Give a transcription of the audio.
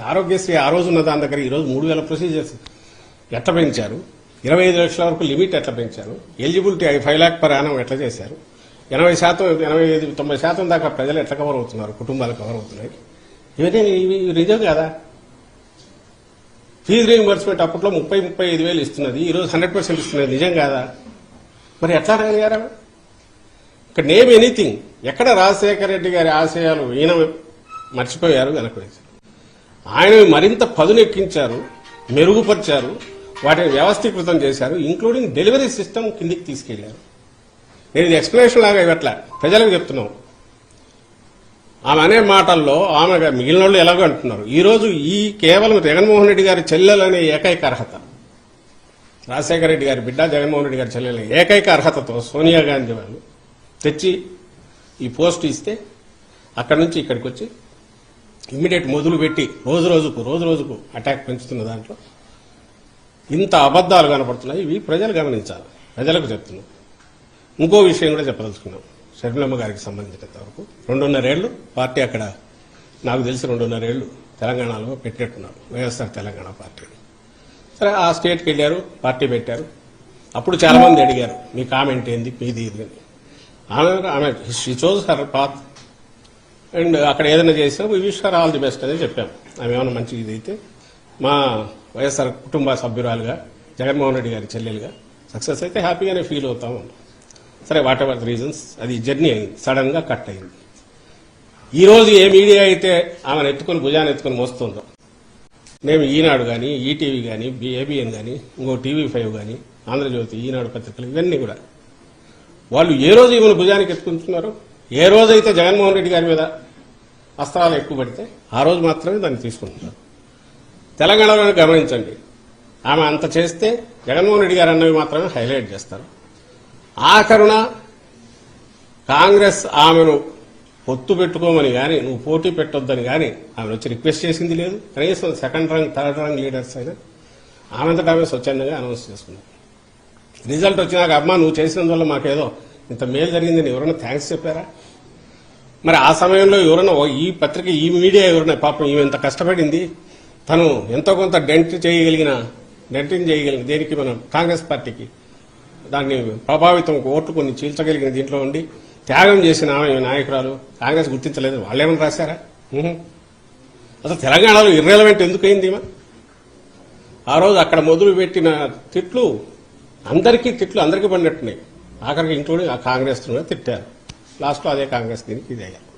ఆరోగ్యశ్రీ ఆ రోజు ఉన్న దాని దగ్గర ఈరోజు మూడు వేల ప్రొసీజర్స్ ఎట్లా పెంచారు? ఇరవై ఐదు లక్షల వరకు లిమిట్ ఎట్లా పెంచారు? Eligibility five lakh per annum ఎట్లా చేశారు? ఎనభై శాతం ఎనభై ఐదు తొంభై శాతం దాకా ప్రజలు ఎట్లా కవర్ అవుతున్నారు? కుటుంబాలు కవర్ అవుతున్నాయి. ఇవన్నీ ఇవి నిజం కదా? ఫీజు రీఇంబర్స్మెంట్ అప్పట్లో ముప్పై ముప్పై ఐదు వేలు ఇస్తున్నది. ఈరోజు హండ్రెడ్ పర్సెంట్ ఇస్తున్నది. నిజం కాదా? మరి ఎట్లా అడగలిగారా ఇక్కడ నేమ్ ఎనీథింగ్ ఎక్కడ రాజశేఖర రెడ్డి గారి ఆశయాలు ఈయన మర్చిపోయారు వెనక ఆయన మరింత పదునెక్కించారు మెరుగుపరిచారు వాటిని వ్యవస్థీకృతం చేశారు ఇంక్లూడింగ్ డెలివరీ సిస్టమ్ కిందికి తీసుకెళ్ళారు. నేను ఇది ఎక్స్ప్లెనేషన్ లాగా ఇవ్వట్లే ప్రజలకు చెప్తున్నాం. ఆమె అనే మాటల్లో ఆమె మిగిలిన వాళ్ళు ఎలాగో అంటున్నారు. ఈరోజు ఈ కేవలం జగన్మోహన్ రెడ్డి గారి చెల్లెలు అనే ఏకైక అర్హత. రాజశేఖర రెడ్డి గారి బిడ్డ జగన్మోహన్ రెడ్డి గారి చెల్లెలు ఏకైక అర్హతతో సోనియా గాంధీ వాళ్ళు తెచ్చి ఈ పోస్ట్ ఇస్తే అక్కడి నుంచి ఇక్కడికి వచ్చి ఇమ్మీడియట్ మొదలు పెట్టి రోజు రోజుకు రోజు రోజుకు అటాక్ పెంచుతున్న దాంట్లో ఇంత అబద్దాలు కనపడుతున్నాయి. ఇవి ప్రజలు గమనించాలి. ప్రజలకు చెప్తున్నాం. ఇంకో విషయం కూడా చెప్పదలుచుకున్నాం. షర్మిలమ్మ గారికి సంబంధించినంత వరకు రెండున్నరేళ్ళు పార్టీ అక్కడ నాకు తెలిసి రెండున్నరేళ్ళు తెలంగాణలో పెట్టేట్టున్నారు వైఎస్ఆర్ తెలంగాణ పార్టీ. సరే ఆ స్టేట్కి వెళ్ళారు పార్టీ పెట్టారు. అప్పుడు చాలామంది అడిగారు మీ కామెంట్ ఏంది మీది ఇది అని. ఆమె ఆమె she chose her path and అక్కడ ఏదైనా చేసినా we wish her all the best అని చెప్పాం. ఆమె ఏమైనా మంచి ఇది అయితే మా వైఎస్ఆర్ కుటుంబ సభ్యురాలుగా జగన్మోహన్ రెడ్డి గారి చెల్లెలుగా సక్సెస్ అయితే హ్యాపీగానే ఫీల్ అవుతాము సరే వాట్ ఎవర్ ద రీజన్స్ అది జర్నీ అయింది సడన్గా కట్ అయింది. ఈ రోజు ఏ మీడియా అయితే ఆమెను ఎత్తుకొని భుజాన్ని ఎత్తుకొని మోస్తుందో మేము ఈనాడు కానీ ఈటీవీ కానీ ఏబిఎన్ కానీ ఇంకో టీవీ ఫైవ్ కానీ ఆంధ్రజ్యోతి ఈనాడు పత్రికలు ఇవన్నీ కూడా వాళ్ళు ఏ రోజు ఈమెను భుజానికి ఎత్తుకుంటున్నారు ఏ రోజైతే జగన్మోహన్ రెడ్డి గారి మీద అస్త్రాలు ఎక్కువ పడితే ఆ రోజు మాత్రమే దాన్ని తీసుకుంటున్నారు. తెలంగాణలో గమనించండి. ఆమె అంత చేస్తే జగన్మోహన్ రెడ్డి గారు అన్నవి మాత్రమే హైలైట్ చేస్తారు. ఆఖరున కాంగ్రెస్ ఆమెను పొత్తు పెట్టుకోమని కానీ నువ్వు పోటీ పెట్టొద్దని కానీ ఆమె వచ్చి రిక్వెస్ట్ చేసింది లేదు. కనీసం second rank third rank leaders అయినా ఆమెంతటా ఆమె స్వచ్ఛందంగా అనౌన్స్ చేసుకున్నారు. రిజల్ట్ వచ్చినాక అమ్మా నువ్వు చేసినందువల్ల మాకేదో ఇంత మేలు జరిగిందని ఎవరైనా థ్యాంక్స్ చెప్పారా? మరి ఆ సమయంలో ఎవరైనా ఈ పత్రిక ఈ మీడియా ఎవరైనా పాపం ఈమె ఎంత కష్టపడింది తను ఎంతో కొంత డెంట్ చేయగలిగిన డెంటింగ్ చేయగలిగిన దేనికి మనం? కాంగ్రెస్ పార్టీకి. దాన్ని ప్రభావితం ఓట్లు కొన్ని చీల్చగలిగిన దీంట్లో ఉండి త్యాగం చేసిన ఆమె నాయకురాలు. కాంగ్రెస్ గుర్తించలేదు. వాళ్ళేమని రాశారా? అసలు తెలంగాణలో ఇర్రెలవెంట్ ఎందుకైంది ఆ రోజు అక్కడ మొదలు పెట్టిన తిట్లు అందరికీ తిట్లు అందరికీ పడినట్టున్నాయి. ఆఖరికి ఇంక్లూడింగ్ ఆ కాంగ్రెస్ తిట్టారు. లాస్ట్లో అదే కాంగ్రెస్ దీనికి ఇది అయ్యారు.